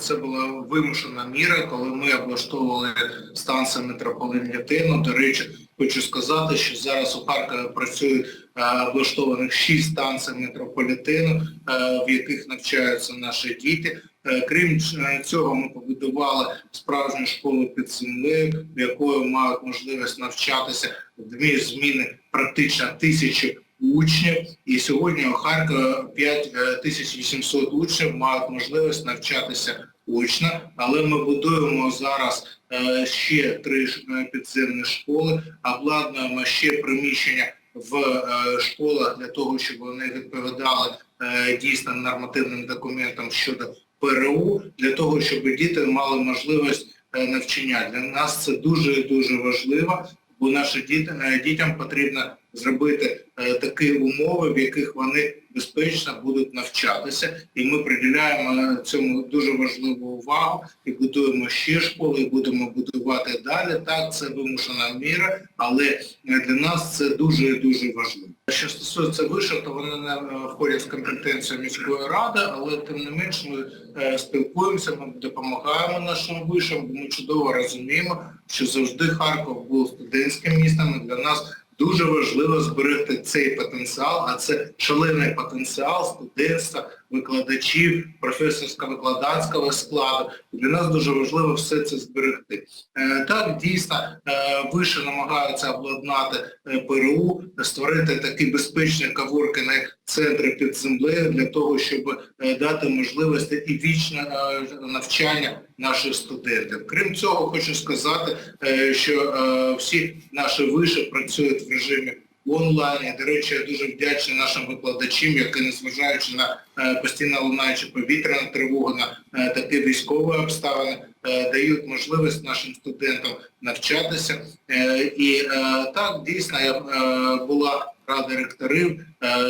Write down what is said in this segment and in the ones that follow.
Це була вимушена міра, коли ми облаштовували станцію метрополітену. До речі, хочу сказати, що зараз у Харкові працюють е, облаштованих шість станцій метрополітену, е, в яких навчаються наші діти. Е, Крім цього, ми побудували справжню школу під землею, в якої мають можливість навчатися дві зміни практично тисячі учнів. І сьогодні у Харкові 5800 учнів мають можливість навчатися очно, але ми будуємо зараз е, ще три е, підземні школи, обладнуємо ще приміщення в е, школах для того, щоб вони відповідали дійсно нормативним документам щодо ПРУ, для того, щоб діти мали можливість навчання. Для нас це дуже дуже важливо, бо нашим дітям потрібно зробити е, такі умови, в яких вони безпечно будуть навчатися. І ми приділяємо цьому дуже важливу увагу і будуємо ще школи, і будемо будувати далі. Так, це вимушена міра, але е, для нас це дуже і дуже важливо. Що стосується вишів, то вони не е, входять в компетенцію міської ради, але тим не менш ми спілкуємося, ми допомагаємо нашим вишам, бо ми чудово розуміємо, що завжди Харків був студентським містом. і Для нас дуже важливо зберегти цей потенціал, а це шалений потенціал студентства, викладачів, професорсько-викладацького складу. Для нас дуже важливо все це зберегти. Е, Так, дійсно, е, виші намагаються обладнати е, ПРУ, створити такі безпечні коворкини центри під землею для того, щоб дати можливості і вічне навчання наших студентів. Крім цього, хочу сказати, що всі наші виші працюють в режимі онлайн. До речі, я дуже вдячний нашим викладачам, які, незважаючи на е, постійно лунаючу повітряну тривогу, на е, такі військові обставини, е, дають можливість нашим студентам навчатися. І так, дійсно, я була рада ректорів,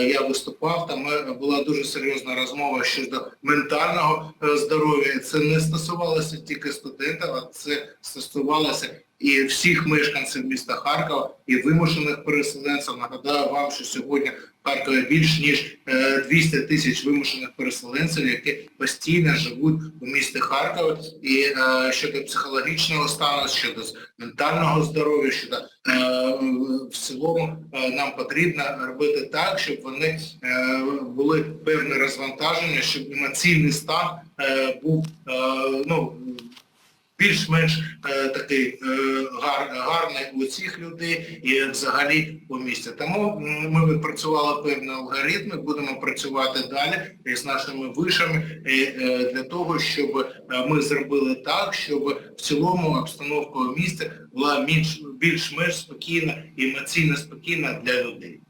я виступав, там була дуже серйозна розмова щодо ментального здоров'я. Це не стосувалося тільки студентів, а це стосувалося і всіх мешканців міста Харкова, і вимушених переселенців. Нагадаю вам, що сьогодні в Харкові більш ніж е, 200 тисяч вимушених переселенців, які постійно живуть у місті Харкові. І е, щодо психологічного стану, щодо ментального здоров'я, щодо е, в цілому е, нам потрібно робити так, щоб вони е, були певне розвантаження, щоб емоційний стан е, був е, ну, більш-менш е, такий е, гар, гарний у цих людей і взагалі у місті. Тому ми відпрацювали певні алгоритми, будемо працювати далі з нашими вишами і, е, для того, щоб е, ми зробили так, щоб в цілому обстановка у місті була більш- більш-менш спокійна емоційно спокійна для людей.